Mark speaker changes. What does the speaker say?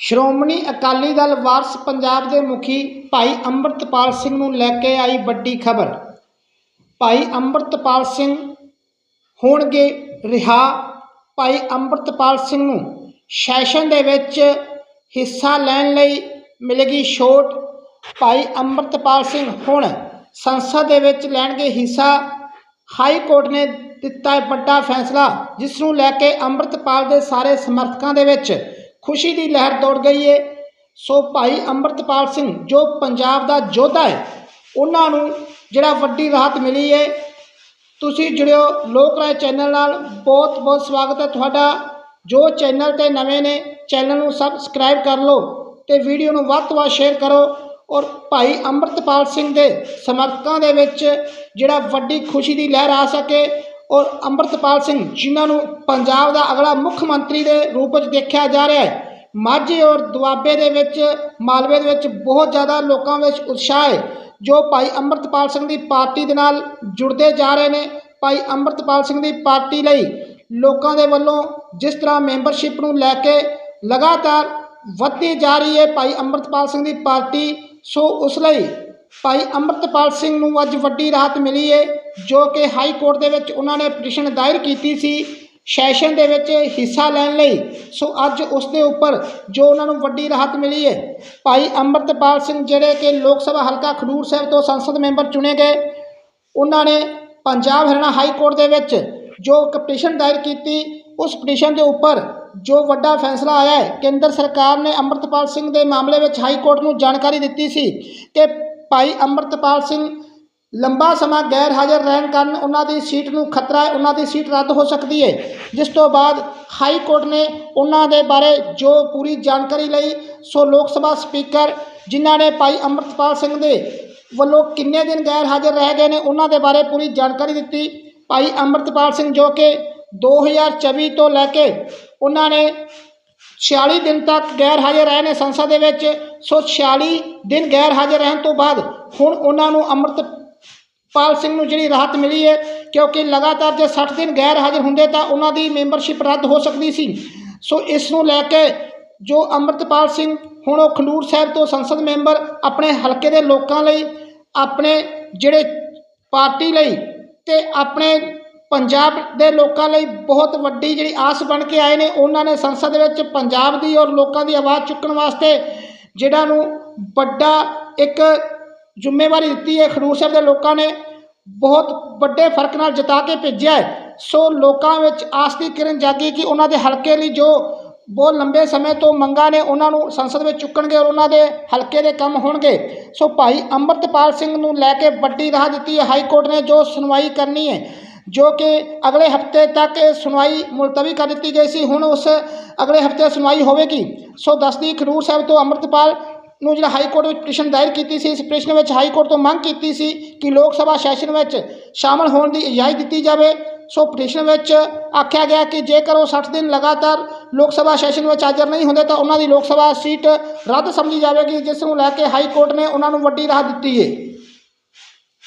Speaker 1: ਸ਼੍ਰੋਮਣੀ ਅਕਾਲੀ ਦਲ ਵਾਰਸ ਪੰਜਾਬ ਦੇ ਮੁਖੀ ਭਾਈ ਅੰਮ੍ਰਿਤਪਾਲ ਸਿੰਘ ਨੂੰ ਲੈ ਕੇ ਆਈ ਵੱਡੀ ਖਬਰ। ਭਾਈ ਅੰਮ੍ਰਿਤਪਾਲ ਸਿੰਘ ਹੋਣਗੇ ਰਿਹਾ। ਭਾਈ ਅੰਮ੍ਰਿਤਪਾਲ ਸਿੰਘ ਨੂੰ ਸੈਸ਼ਨ ਦੇ ਵਿੱਚ ਹਿੱਸਾ ਲੈਣ ਲਈ ਮਿਲੇਗੀ ਛੋਟ। ਭਾਈ ਅੰਮ੍ਰਿਤਪਾਲ ਸਿੰਘ ਹੁਣ ਸੰਸਦ ਦੇ ਵਿੱਚ ਲੈਣਗੇ ਹਿੱਸਾ। ਹਾਈ ਕੋਰਟ ਨੇ ਦਿੱਤਾ ਵੱਡਾ ਫੈਸਲਾ, ਜਿਸ ਨੂੰ ਲੈ ਕੇ ਅੰਮ੍ਰਿਤਪਾਲ ਦੇ ਸਾਰੇ ਸਮਰਥਕਾਂ ਦੇ ਵਿੱਚ ਖੁਸ਼ੀ ਦੀ ਲਹਿਰ ਦੌੜ ਗਈ ਹੈ ਸੋ ਭਾਈ ਅੰਮ੍ਰਿਤਪਾਲ ਸਿੰਘ ਜੋ ਪੰਜਾਬ ਦਾ ਯੋਧਾ ਹੈ ਉਹਨਾਂ ਨੂੰ ਜਿਹੜਾ ਵੱਡੀ ਰਾਹਤ ਮਿਲੀ ਹੈ ਤੁਸੀਂ ਜੁੜਿਓ ਲੋਕ ਰਾਏ ਚੈਨਲ ਨਾਲ। ਬਹੁਤ ਬਹੁਤ ਸਵਾਗਤ ਹੈ ਤੁਹਾਡਾ। ਜੋ ਚੈਨਲ ਤੇ ਨਵੇਂ ਨੇ, ਚੈਨਲ ਨੂੰ ਸਬਸਕ੍ਰਾਈਬ ਕਰ ਲਓ ਤੇ ਵੀਡੀਓ ਨੂੰ ਵੱਧ ਤੋਂ ਵੱਧ ਸ਼ੇਅਰ ਕਰੋ। ਔਰ ਭਾਈ ਅੰਮ੍ਰਿਤਪਾਲ ਸਿੰਘ ਦੇ ਸਮਰਥਕਾਂ ਦੇ ਵਿੱਚ ਜਿਹੜਾ ਵੱਡੀ ਖੁਸ਼ੀ ਦੀ ਲਹਿਰ ਆ ਸਕੇ ਔਰ ਅੰਮ੍ਰਿਤਪਾਲ ਸਿੰਘ, ਜਿਨ੍ਹਾਂ ਨੂੰ ਪੰਜਾਬ ਦਾ ਅਗਲਾ ਮੁੱਖ ਮੰਤਰੀ ਦੇ ਰੂਪ ਵਿੱਚ ਦੇਖਿਆ ਜਾ ਰਿਹਾ ਹੈ, ਮਾਝੇ ਔਰ ਦੁਆਬੇ ਦੇ ਵਿੱਚ, ਮਾਲਵੇ ਦੇ ਵਿੱਚ ਬਹੁਤ ਜ਼ਿਆਦਾ ਲੋਕਾਂ ਵਿੱਚ ਉਤਸ਼ਾਹ ਹੈ, ਜੋ ਭਾਈ ਅੰਮ੍ਰਿਤਪਾਲ ਸਿੰਘ ਦੀ ਪਾਰਟੀ ਦੇ ਨਾਲ ਜੁੜਦੇ ਜਾ ਰਹੇ ਨੇ। ਭਾਈ ਅੰਮ੍ਰਿਤਪਾਲ ਸਿੰਘ ਦੀ ਪਾਰਟੀ ਲਈ ਲੋਕਾਂ ਦੇ ਵੱਲੋਂ ਜਿਸ ਤਰ੍ਹਾਂ ਮੈਂਬਰਸ਼ਿਪ ਨੂੰ ਲੈ ਕੇ ਲਗਾਤਾਰ ਵੱਧਦੀ ਜਾ ਰਹੀ ਹੈ ਭਾਈ ਅੰਮ੍ਰਿਤਪਾਲ ਸਿੰਘ ਦੀ ਪਾਰਟੀ, ਸੋ ਉਸ ਲਈ ਭਾਈ ਅੰਮ੍ਰਿਤਪਾਲ ਸਿੰਘ ਨੂੰ ਅੱਜ ਵੱਡੀ ਰਾਹਤ ਮਿਲੀ ਹੈ ਜੋ ਕਿ ਹਾਈ ਕੋਰਟ ਦੇ ਵਿੱਚ ਉਹਨਾਂ ਨੇ ਪਟੀਸ਼ਨ ਦਾਇਰ ਕੀਤੀ ਸੀ, ਸੈਸ਼ਨ ਦੇ ਵਿੱਚ ਹਿੱਸਾ ਲੈਣ ਲਈ। ਸੋ ਅੱਜ ਉਸ ਦੇ ਉੱਪਰ ਜੋ ਉਹਨਾਂ ਨੂੰ ਵੱਡੀ ਰਾਹਤ ਮਿਲੀ ਹੈ ਭਾਈ ਅੰਮ੍ਰਿਤਪਾਲ ਸਿੰਘ ਜਿਹੜੇ ਕਿ ਲੋਕ ਸਭਾ ਹਲਕਾ ਖਡੂਰ ਸਾਹਿਬ ਤੋਂ ਸੰਸਦ ਮੈਂਬਰ ਚੁਣੇ ਗਏ, ਉਹਨਾਂ ਨੇ ਪੰਜਾਬ ਹਰਿਆਣਾ ਹਾਈ ਕੋਰਟ ਦੇ ਵਿੱਚ ਜੋ ਪਟੀਸ਼ਨ ਦਾਇਰ ਕੀਤੀ, ਉਸ ਪਟੀਸ਼ਨ ਦੇ ਉੱਪਰ ਜੋ ਵੱਡਾ ਫੈਸਲਾ ਆਇਆ ਹੈ ਕੇਂਦਰ ਸਰਕਾਰ ਨੇ ਅੰਮ੍ਰਿਤਪਾਲ ਸਿੰਘ ਦੇ ਮਾਮਲੇ ਵਿੱਚ ਹਾਈ ਕੋਰਟ ਨੂੰ ਜਾਣਕਾਰੀ ਦਿੱਤੀ ਸੀ ਕਿ ਭਾਈ ਅੰਮ੍ਰਿਤਪਾਲ ਸਿੰਘ ਲੰਬਾ ਸਮਾਂ ਗੈਰ ਹਾਜ਼ਰ ਰਹਿਣ ਕਾਰਨ ਉਹਨਾਂ ਦੀ ਸੀਟ ਨੂੰ ਖਤਰਾ ਹੈ, ਉਹਨਾਂ ਦੀ ਸੀਟ ਰੱਦ ਹੋ ਸਕਦੀ ਹੈ। ਜਿਸ ਤੋਂ ਬਾਅਦ ਹਾਈ ਕੋਰਟ ਨੇ ਉਹਨਾਂ ਦੇ ਬਾਰੇ ਜੋ ਪੂਰੀ ਜਾਣਕਾਰੀ ਲਈ, ਸੋ ਲੋਕ ਸਭਾ ਸਪੀਕਰ ਜਿਨ੍ਹਾਂ ਨੇ ਭਾਈ ਅੰਮ੍ਰਿਤਪਾਲ ਸਿੰਘ ਦੇ ਵੱਲੋਂ ਕਿੰਨੇ ਦਿਨ ਗੈਰ ਹਾਜ਼ਰ ਰਹਿ ਗਏ ਨੇ, ਉਹਨਾਂ ਦੇ ਬਾਰੇ ਪੂਰੀ ਜਾਣਕਾਰੀ ਦਿੱਤੀ। ਭਾਈ ਅੰਮ੍ਰਿਤਪਾਲ ਸਿੰਘ ਜੋ ਕਿ 2024 ਤੋਂ ਲੈ ਕੇ ਉਹਨਾਂ ਨੇ 46 ਦਿਨ ਤੱਕ ਗੈਰ ਹਾਜ਼ਰ ਰਹੇ ਨੇ ਸੰਸਦ ਦੇ ਵਿੱਚ ਸੋ 46 ਦਿਨ ਗੈਰ ਹਾਜ਼ਰ ਰਹਿਣ ਤੋਂ ਬਾਅਦ ਹੁਣ ਉਹਨਾਂ ਨੂੰ ਅੰਮ੍ਰਿਤਪਾਲ ਸਿੰਘ ਨੂੰ ਜਿਹੜੀ ਰਾਹਤ ਮਿਲੀ ਹੈ ਕਿਉਂਕਿ ਲਗਾਤਾਰ ਜੇ 60 ਦਿਨ ਗੈਰ ਹਾਜ਼ਰ ਹੁੰਦੇ ਤਾਂ ਉਹਨਾਂ ਦੀ ਮੈਂਬਰਸ਼ਿਪ ਰੱਦ ਹੋ ਸਕਦੀ ਸੀ ਸੋ ਇਸ ਨੂੰ ਲੈ ਕੇ ਜੋ ਅੰਮ੍ਰਿਤਪਾਲ ਸਿੰਘ ਹੁਣ ਉਹ ਖੰਡੂਰ ਸਾਹਿਬ ਤੋਂ ਸੰਸਦ ਮੈਂਬਰ ਆਪਣੇ ਹਲਕੇ ਦੇ ਲੋਕਾਂ ਲਈ ਆਪਣੇ ਜਿਹੜੇ ਪਾਰਟੀ ਲਈ ਤੇ ਆਪਣੇ ਪੰਜਾਬ ਦੇ ਲੋਕਾਂ ਲਈ ਬਹੁਤ ਵੱਡੀ ਜਿਹੜੀ ਆਸ ਬਣ ਕੇ ਆਏ ਨੇ, ਉਹਨਾਂ ਨੇ ਸੰਸਦ ਦੇ ਵਿੱਚ ਪੰਜਾਬ ਦੀ ਔਰ ਲੋਕਾਂ ਦੀ ਆਵਾਜ਼ ਚੁੱਕਣ ਵਾਸਤੇ ਜਿਹੜਾ ਨੂੰ ਵੱਡਾ ਇੱਕ ਜ਼ਿੰਮੇਵਾਰੀ ਦਿੱਤੀ ਹੈ, ਖਡੂਰ ਸਾਹਿਬ ਦੇ ਲੋਕਾਂ ਨੇ ਬਹੁਤ ਵੱਡੇ ਫ਼ਰਕ ਨਾਲ ਜਿਤਾ ਕੇ ਭੇਜਿਆ ਹੈ। ਸੋ ਲੋਕਾਂ ਵਿੱਚ ਆਸ ਦੀ ਕਿਰਨ ਜਾਗੀ ਕਿ ਉਹਨਾਂ ਦੇ ਹਲਕੇ ਲਈ ਜੋ ਬਹੁਤ ਲੰਬੇ ਸਮੇਂ ਤੋਂ ਮੰਗਾਂ ਨੇ, ਉਹਨਾਂ ਨੂੰ ਸੰਸਦ ਵਿੱਚ ਚੁੱਕਣਗੇ ਔਰ ਉਹਨਾਂ ਦੇ ਹਲਕੇ ਦੇ ਕੰਮ ਹੋਣਗੇ। ਸੋ ਭਾਈ ਅੰਮ੍ਰਿਤਪਾਲ ਸਿੰਘ ਨੂੰ ਲੈ ਕੇ ਵੱਡੀ ਰਾਹ ਦਿੱਤੀ ਹੈ ਹਾਈ ਕੋਰਟ ਨੇ ਜੋ ਸੁਣਵਾਈ ਕਰਨੀ ਹੈ ਜੋ ਕਿ ਅਗਲੇ ਹਫ਼ਤੇ ਤੱਕ ਸੁਣਵਾਈ ਮੁਲਤਵੀ ਕਰ ਦਿੱਤੀ ਗਈ ਸੀ। ਹੁਣ ਉਸ ਅਗਲੇ ਹਫ਼ਤੇ ਸੁਣਵਾਈ ਹੋਵੇਗੀ। ਸੋ ਦੱਸਦੀ, ਖਡੂਰ ਸਾਹਿਬ ਤੋਂ ਅੰਮ੍ਰਿਤਪਾਲ ਨੂੰ ਜਿਹੜਾ ਹਾਈ ਕੋਰਟ ਵਿੱਚ ਪਟੀਸ਼ਨ ਦਾਇਰ ਕੀਤੀ ਸੀ, ਇਸ ਪਟੀਸ਼ਨ ਵਿੱਚ ਹਾਈ ਕੋਰਟ ਤੋਂ ਮੰਗ ਕੀਤੀ ਸੀ ਕਿ ਲੋਕ ਸਭਾ ਸੈਸ਼ਨ ਵਿੱਚ ਸ਼ਾਮਲ ਹੋਣ ਦੀ ਇਜਾਜ਼ਤ ਦਿੱਤੀ ਜਾਵੇ। ਸੋ ਪਟੀਸ਼ਨ ਵਿੱਚ ਆਖਿਆ ਗਿਆ ਕਿ ਜੇਕਰ ਉਹ 60 ਦਿਨ ਲਗਾਤਾਰ ਲੋਕ ਸਭਾ ਸੈਸ਼ਨ ਵਿੱਚ ਹਾਜ਼ਰ ਨਹੀਂ ਹੁੰਦੇ, ਤਾਂ ਉਹਨਾਂ ਦੀ ਲੋਕ ਸਭਾ ਸੀਟ ਰੱਦ ਸਮਝੀ ਜਾਵੇਗੀ, ਜਿਸ ਨੂੰ ਲੈ ਕੇ ਹਾਈ ਕੋਰਟ ਨੇ ਉਹਨਾਂ ਨੂੰ ਵੱਡੀ ਰਾਹਤ ਦਿੱਤੀ ਹੈ